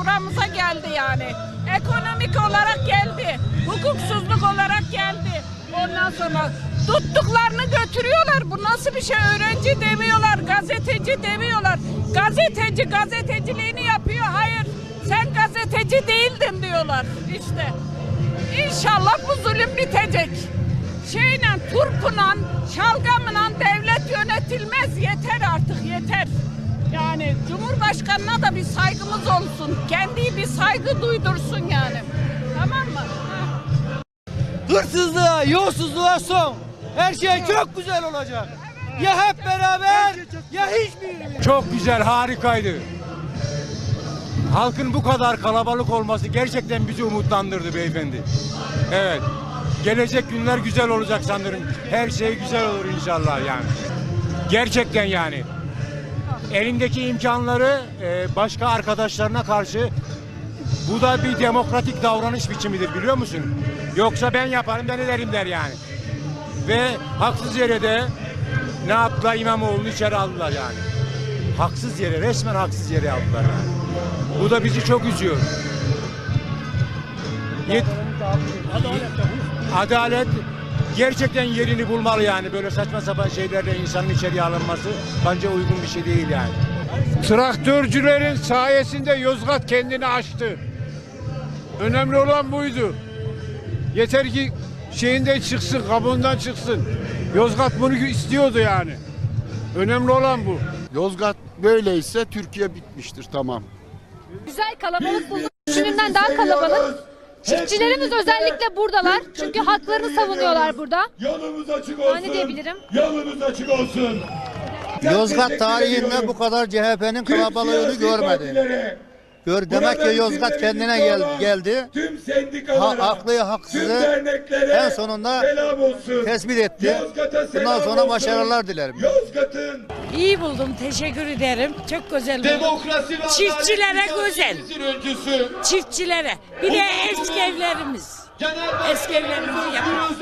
buramıza geldi yani. Ekonomik olarak geldi. Hukuksuzluk olarak geldi. Ondan sonra tuttuklarını götürüyorlar. Bu nasıl bir şey? Öğrenci demiyorlar, gazeteci demiyorlar. Gazeteci gazeteciliğini yapıyor. Hayır, sen gazeteci değildin diyorlar işte. İnşallah bu zulüm bitecek. Şeyle, turpla, şalgamla devlet yönetilmez. Yeter artık, yeter. Yani Cumhurbaşkanına da bir saygımız olsun. Kendi bir saygı duydursun yani. Tamam mı? Ha. Hırsızlığa, yolsuzluğa son. Her şey çok güzel olacak. Ya hep beraber ya hiçbirimiz. Çok güzel, harikaydı. Halkın bu kadar kalabalık olması gerçekten bizi umutlandırdı beyefendi. Evet. Gelecek günler güzel olacak sanırım. Her şey güzel olur inşallah yani. Gerçekten yani. Elindeki imkanları e, başka arkadaşlarına karşı bu da bir demokratik davranış biçimidir biliyor musun? Yoksa ben yaparım ben ederim der yani. Ve haksız yere de ne yaptılar İmamoğlu'nu içeri aldılar yani. Haksız yere resmen haksız yere aldılar yani. Bu da bizi çok üzüyor. Yet- Adalet gerçekten yerini bulmalı yani. Böyle saçma sapan şeylerle insanın içeriye alınması bence uygun bir şey değil yani. Traktörcülerin sayesinde Yozgat kendini açtı. Önemli olan buydu. Yeter ki şeyinden çıksın, kabuğundan çıksın. Yozgat bunu istiyordu yani. Önemli olan bu. Yozgat böyleyse Türkiye bitmiştir tamam. Güzel kalabalık buldum. Düşündüğümden daha kalabalık. Çiftçilerimiz özellikle buradalar. Çünkü haklarını savunuyorlar burada. Yolumuz açık olsun. Hani diyebilirim. Yolumuz açık olsun. Yozgat tarihinde bu kadar CHP'nin kalabalığını görmedi. Gör, demek ki Yozgat kendine gel, geldi. Tüm Ha, sendikalara, haklıyı tüm haksızı en sonunda selam olsun. tespit etti. Bundan sonra olsun. başarılar dilerim. Yozgat'ın İyi buldum. Teşekkür ederim. Çok güzel demokrasi ve Çiftçilere güzel. öncüsü. Çiftçilere. Bir de eski evlerimiz. Eski evlerimizi yapıyoruz.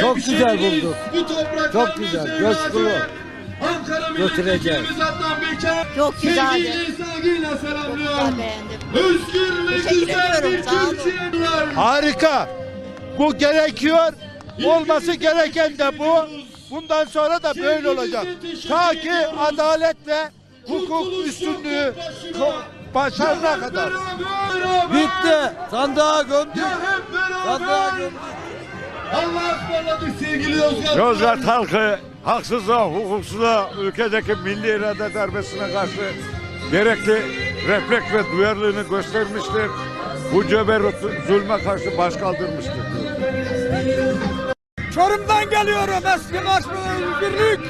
Çok güzel bulduk. Bu Çok güzel, coşkulu. Ankara Götüreceğiz. Çok güzeldi. Sevgiyle, selamlıyorum. Özgür ve güzel bir. Türkiye var. Harika. Bu gerekiyor. Olması gereken de bu. Bundan sonra da böyle olacak. Ta ki adalet ve hukuk üstünlüğü başarına kadar. Bitti. Sandığa gömdük. Sandığa gömdük. Allah'a ısmarladık sevgili Yozgat. Yozgat halkı haksızlığa, hukuksuzluğa, ülkedeki milli irade darbesine karşı gerekli refleks ve duyarlılığını göstermiştir. Bu ceberut zulme karşı baş kaldırmıştır. Çorum'dan geliyorum. Eski Marşlı Özgürlük.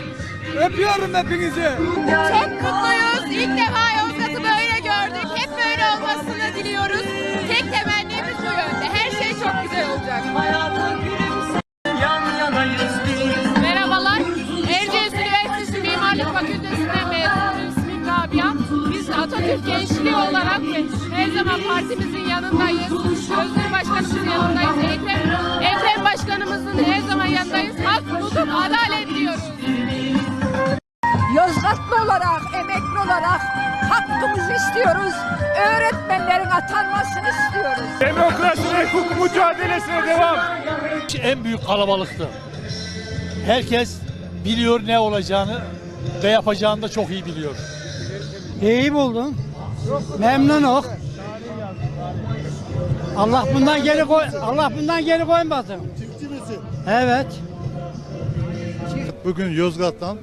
Öpüyorum hepinizi. Çok mutluyuz. İlk defa Yozgat'ı böyle gördük. Hep böyle olmasını diliyoruz. Tek temennimiz bu yönde. Her şey çok güzel olacak. Merhabalar. Erciyes Üniversitesi Mimarlık Fakültesinden mezunum. İsmim Rabia. Biz Atatürk Gençliği olarak her zaman partimizin yanındayız. Özgür Başkanımızın yanındayız. Ekrem, Ekrem Başkanımızın her zaman yanındayız. Hak, hukuk, adalet diyoruz. Yozgatlı olarak, emekli olarak hakkımızı istiyoruz. Öğretmenlerin atanmasını istiyoruz. Demokrasi ve hukuk mücadelesine devam. en büyük kalabalıktı. Herkes biliyor ne olacağını ve yapacağını da çok iyi biliyor. İyi buldum. Memnun ol. Allah bundan geri koy Allah bundan geri koymasın. Evet. Bugün Yozgat'tan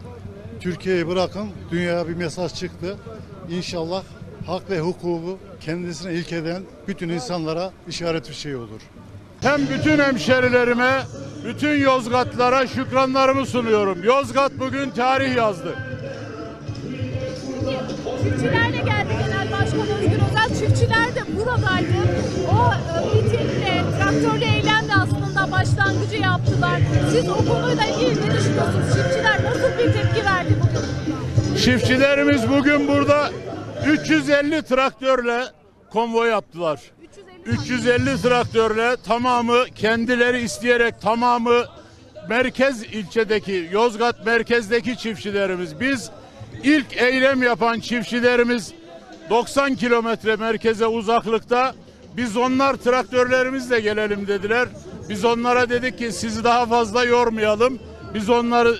Türkiye'yi bırakın dünyaya bir mesaj çıktı. İnşallah hak ve hukuku kendisine ilk eden bütün insanlara işaret bir şey olur. Hem bütün hemşerilerime, bütün Yozgatlara şükranlarımı sunuyorum. Yozgat bugün tarih yazdı. Çiftçiler de geldi Genel Başkan Özgür Özel. Çiftçiler de buradaydı. O e, mitingle, traktörlü eylemle aslında başlangıcı yaptılar. Siz o konuyla ilgili ne düşünüyorsunuz? Çiftçiler nasıl bir tepki verdi bugün? Çiftçilerimiz bugün burada 350 traktörle konvoy yaptılar. 350 traktörle tamamı kendileri isteyerek tamamı merkez ilçedeki Yozgat merkezdeki çiftçilerimiz biz ilk eylem yapan çiftçilerimiz 90 kilometre merkeze uzaklıkta biz onlar traktörlerimizle gelelim dediler. Biz onlara dedik ki sizi daha fazla yormayalım. Biz onları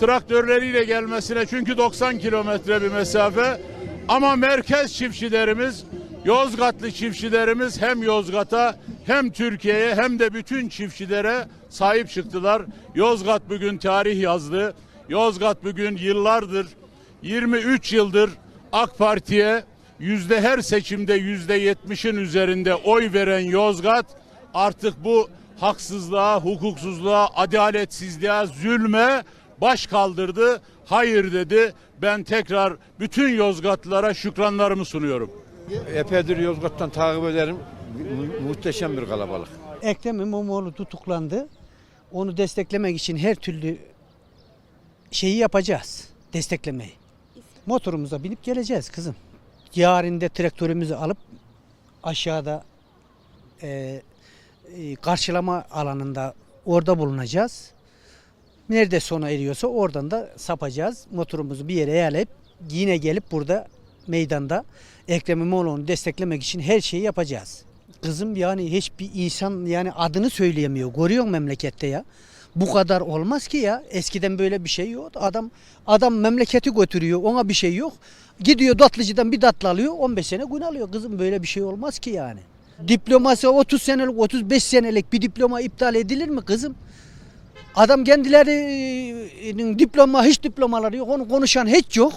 traktörleriyle gelmesine çünkü 90 kilometre bir mesafe. Ama merkez çiftçilerimiz, Yozgatlı çiftçilerimiz hem Yozgat'a hem Türkiye'ye hem de bütün çiftçilere sahip çıktılar. Yozgat bugün tarih yazdı. Yozgat bugün yıllardır 23 yıldır AK Parti'ye yüzde her seçimde yüzde yetmişin üzerinde oy veren Yozgat artık bu haksızlığa, hukuksuzluğa, adaletsizliğe, zulme baş kaldırdı. Hayır dedi. Ben tekrar bütün Yozgatlılara şükranlarımı sunuyorum. Epeydir Yozgat'tan takip ederim. Mu- muhteşem bir kalabalık. Ekrem İmamoğlu tutuklandı. Onu desteklemek için her türlü şeyi yapacağız. Desteklemeyi. Motorumuza binip geleceğiz kızım. Yarın da traktörümüzü alıp aşağıda e, karşılama alanında orada bulunacağız. Nerede sona eriyorsa oradan da sapacağız. Motorumuzu bir yere yerleyip yine gelip burada meydanda Ekrem İmamoğlu'nu desteklemek için her şeyi yapacağız. Kızım yani hiçbir insan yani adını söyleyemiyor. Görüyor memlekette ya? Bu kadar olmaz ki ya. Eskiden böyle bir şey yok. Adam adam memleketi götürüyor. Ona bir şey yok. Gidiyor datlıcıdan bir datlı alıyor. 15 sene gün alıyor. Kızım böyle bir şey olmaz ki yani. Diploması 30 senelik 35 senelik bir diploma iptal edilir mi kızım? Adam kendilerinin diploma hiç diplomaları yok. Onu konuşan hiç yok.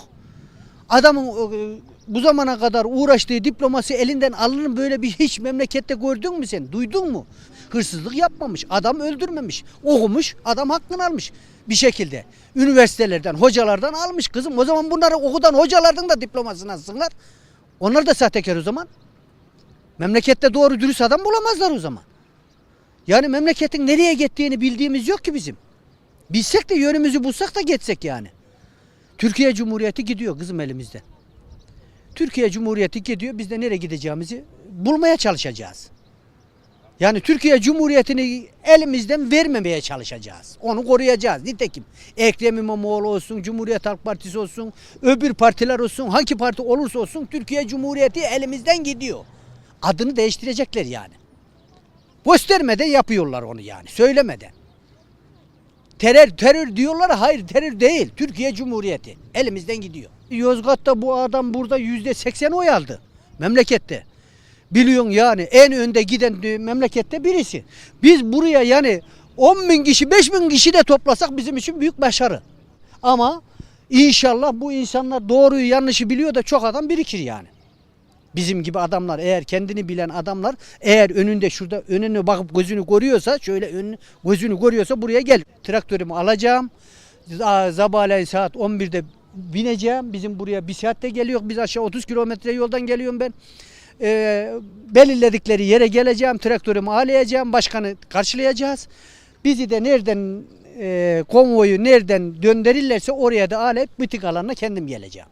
Adamın e, bu zamana kadar uğraştığı diploması elinden alınır böyle bir hiç memlekette gördün mü sen? Duydun mu? Hırsızlık yapmamış, adam öldürmemiş, okumuş, adam hakkını almış bir şekilde. Üniversitelerden, hocalardan almış kızım. O zaman bunları okudan hocalardan da diplomasını alsınlar. Onlar da sahtekar o zaman. Memlekette doğru dürüst adam bulamazlar o zaman. Yani memleketin nereye gittiğini bildiğimiz yok ki bizim. Bilsek de yönümüzü bulsak da geçsek yani. Türkiye Cumhuriyeti gidiyor kızım elimizde. Türkiye Cumhuriyeti gidiyor. Biz de nereye gideceğimizi bulmaya çalışacağız. Yani Türkiye Cumhuriyeti'ni elimizden vermemeye çalışacağız. Onu koruyacağız. Nitekim Ekrem İmamoğlu olsun, Cumhuriyet Halk Partisi olsun, öbür partiler olsun, hangi parti olursa olsun Türkiye Cumhuriyeti elimizden gidiyor. Adını değiştirecekler yani. Göstermeden yapıyorlar onu yani. Söylemeden. Terör terör diyorlar hayır terör değil. Türkiye Cumhuriyeti elimizden gidiyor. Yozgat'ta bu adam burada yüzde seksen oy aldı. Memlekette. Biliyorsun yani en önde giden de memlekette birisi. Biz buraya yani 10 bin kişi 5 bin kişi de toplasak bizim için büyük başarı. Ama inşallah bu insanlar doğruyu yanlışı biliyor da çok adam birikir yani. Bizim gibi adamlar eğer kendini bilen adamlar eğer önünde şurada önüne bakıp gözünü görüyorsa şöyle önünü, gözünü görüyorsa buraya gel. Traktörümü alacağım. Z- Sabahleyin saat 11'de bineceğim. Bizim buraya bir saatte geliyor. Biz aşağı 30 kilometre yoldan geliyorum ben. Ee, belirledikleri yere geleceğim. Traktörümü alayacağım. Başkanı karşılayacağız. Bizi de nereden e, konvoyu nereden döndürürlerse oraya da alet butik alanına kendim geleceğim.